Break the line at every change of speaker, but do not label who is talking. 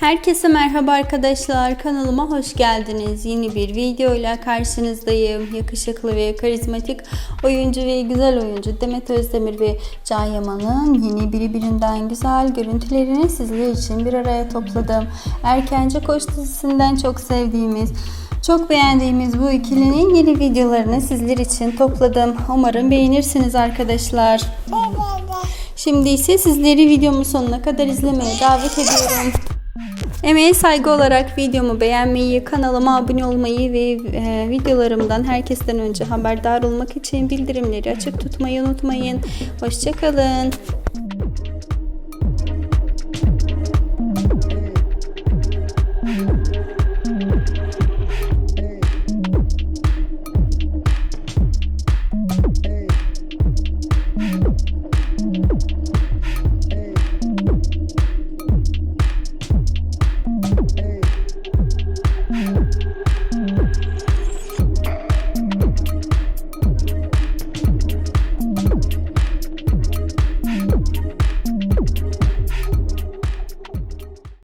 Herkese merhaba arkadaşlar. Kanalıma hoş geldiniz. Yeni bir videoyla karşınızdayım. Yakışıklı ve karizmatik oyuncu ve güzel oyuncu Demet Özdemir ve Can Yaman'ın yeni birbirinden güzel görüntülerini sizler için bir araya topladım. Erkence Koş dizisinden çok sevdiğimiz çok beğendiğimiz bu ikilinin yeni videolarını sizler için topladım. Umarım beğenirsiniz arkadaşlar. Şimdi ise sizleri videomun sonuna kadar izlemeye davet ediyorum. Emeğe saygı olarak videomu beğenmeyi, kanalıma abone olmayı ve e, videolarımdan herkesten önce haberdar olmak için bildirimleri açık tutmayı unutmayın. Hoşçakalın.